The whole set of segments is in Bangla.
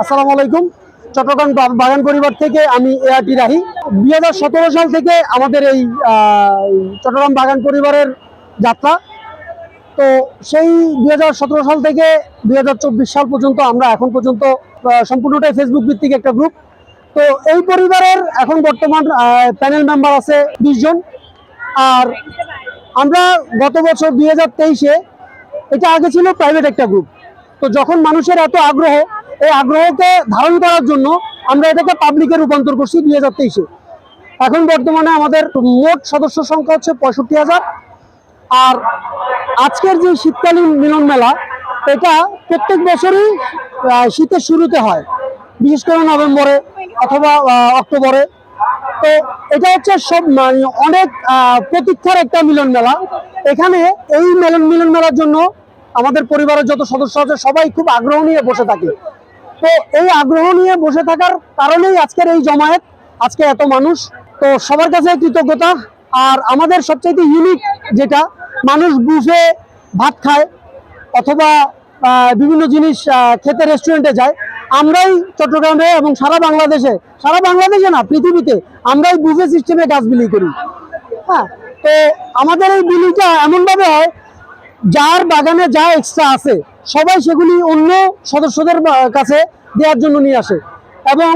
আসসালামু আলাইকুম। চট্টগ্রাম বাগান পরিবার থেকে আমি এআরটি রাহি। দুই হাজার সতেরো সাল থেকে আমাদের এই চট্টগ্রাম বাগান পরিবারের যাত্রা। তো সেই দুই হাজার সতেরো সাল থেকে দুই হাজার চব্বিশ সাল পর্যন্ত আমরা এখন পর্যন্ত সম্পূর্ণটাই ফেসবুক ভিত্তিক একটা গ্রুপ তো এই পরিবারের এখন বর্তমান প্যানেল মেম্বার আছে বিশ জন। আর আমরা গত বছর দুই হাজার তেইশে, এটা আগে ছিল প্রাইভেট একটা গ্রুপ তো যখন মানুষের এত আগ্রহ এই আগ্রহকে ধারণ করার জন্য আমরা এটাকে পাবলিকে রূপান্তর করছি দুই হাজার তেইশে এখন বর্তমানে আমাদের মোট সদস্য সংখ্যা হচ্ছে পঁয়ষট্টি হাজার। আর আজকের যে শীতকালীন মিলন মেলা, এটা প্রত্যেক বছরই শীতের শুরুতে হয়। বিশেষ করে নভেম্বরে অথবা অক্টোবরে। তো এটা হচ্ছে সব মানে অনেক প্রতীক্ষার একটা মিলন মেলা। এখানে এই মিলন মিলন মেলার জন্য আমাদের পরিবারের যত সদস্য আছে, সবাই খুব আগ্রহ নিয়ে বসে থাকে। তো এই আগ্রহ নিয়ে বসে থাকার কারণেই আজকের এই জমায়েত, আজকে এত মানুষ। তো সবার কাছে কৃতজ্ঞতা। আর আমাদের সবচাইতে ইউনিক যেটা, মানুষ বুফে ভাত খায় অথবা বিভিন্ন জিনিস খেতে রেস্টুরেন্টে যায়। আমরাই চট্টগ্রামে এবং সারা বাংলাদেশে সারা বাংলাদেশে না, পৃথিবীতে আমরাই বুফে সিস্টেমে গাছ বিলি করি। হ্যাঁ তো আমাদের এই বিলিটা এমনভাবে হয়, যার বাগানে যা এক্সট্রা আছে সবাই সেগুলি অন্য সদস্যদের কাছে দেওয়ার জন্য নিয়ে আসে। এবং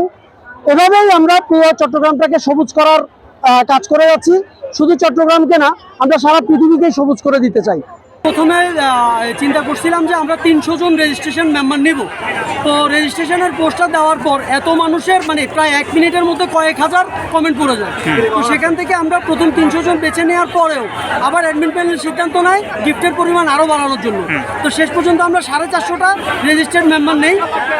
এভাবেই আমরা পুরো চট্টগ্রামটাকে সবুজ করার কাজ করে যাচ্ছি। শুধু চট্টগ্রামকে না, আমরা সারা পৃথিবীকেই সবুজ করে দিতে চাই। প্রথমে চিন্তা করছিলাম যে আমরা তিনশো জন রেজিস্ট্রেশন মেম্বার নেব। তো রেজিস্ট্রেশনের পোস্টার দেওয়ার পর এত মানুষের মানে প্রায় এক মিনিটের মধ্যে কয়েক হাজার কমেন্ট পড়ে যায়। তো সেখান থেকে আমরা প্রথম তিনশো জন বেছে নেওয়ার পরেও আবার অ্যাডমিন প্যানেল সিদ্ধান্ত নেয় গিফটের পরিমাণ আরও বাড়ানোর জন্য। তো শেষ পর্যন্ত আমরা সাড়ে চারশোটা রেজিস্টার্ড মেম্বার নেই।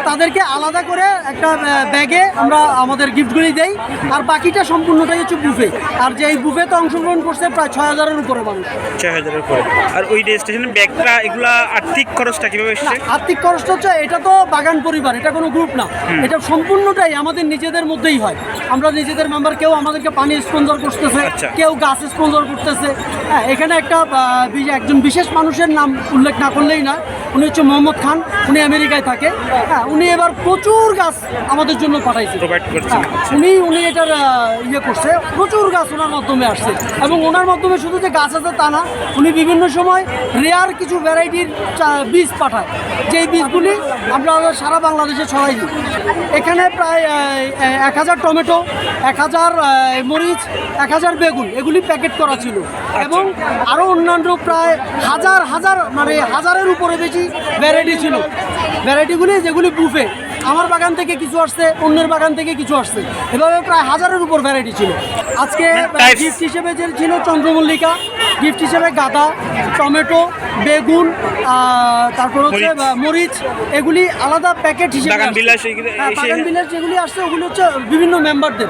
তাদেরকে আলাদা করে একটা ব্যাগে আমরা আমাদের গিফটগুলি দেই। আর বাকিটা সম্পূর্ণটাই হচ্ছে বুফে আর যে এই বুফেতে অংশগ্রহণ করছে প্রায় ছয় হাজারের উপরে মানুষ। ছয় হাজারের উপরে। আর ওই রেজিস্ট্রেশনের ব্যাগটা এগুলা আর্থিক খরচটা কীভাবে এসছে? আর্থিক খরচটা হচ্ছে এটা তো বাগান পরিবার এটা কোনো গ্রুপ না। এটা সম্পূর্ণটাই আমাদের নিজেদের মধ্যেই হয়। আমরা নিজেদের মেম্বার কেউ আমাদেরকে পানি স্পন্সর করতেছে আচ্ছা। কেউ গাছ স্পন্সর করতেছে। হ্যাঁ এখানে একটা একজন বিশেষ মানুষের নাম উল্লেখ না করলেই না। উনি হচ্ছে মোহাম্মদ খান উনি আমেরিকায় থাকে। হ্যাঁ উনি এবার প্রচুর গাছ আমাদের জন্য পাঠাইছে। হ্যাঁ, উনি উনি এটার ইয়ে করছে। প্রচুর গাছ ওনার মাধ্যমে আসছে। এবং ওনার মাধ্যমে শুধু যে গাছ আছে তা না উনি বিভিন্ন সময় রেয়ার কিছু ভ্যারাইটির বীজ পাঠায়। যেই বীজগুলি আমরা সারা বাংলাদেশে ছড়াই দিই। এখানে প্রায় এক হাজার টমেটো এক হাজার মরিচ এক হাজার বেগুন এগুলি প্যাকেট করা ছিল। এবং আরও অন্যান্য প্রায় হাজার হাজার মানে হাজারের উপরে বেশি ভ্যারাইটি ছিল। ভ্যারাইটিগুলি যেগুলি বুফে আমার বাগান থেকে কিছু আসছে অন্যের বাগান থেকে কিছু আসছে। এভাবে প্রায় হাজারের উপর ভ্যারাইটি ছিল। আজকে গিফট হিসেবে যে ছিল চন্দ্রমল্লিকা গিফট হিসেবে গাঁদা টমেটো বেগুন তারপর হচ্ছে মরিচ। এগুলি আলাদা প্যাকেট হিসেবে বাগান বিলাস এগুলো- হ্যাঁ, যেগুলি আসছে ওগুলি হচ্ছে বিভিন্ন মেম্বারদের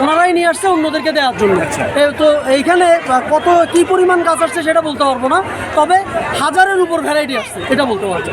ওনারাই নিয়ে আসছে অন্যদেরকে দেওয়ার জন্য। আচ্ছা। তো এইখানে কত কি পরিমাণ গাছ আসছে সেটা বলতে পারব না তবে হাজারের উপর ভ্যারাইটি আসছে এটা বলতে পারব।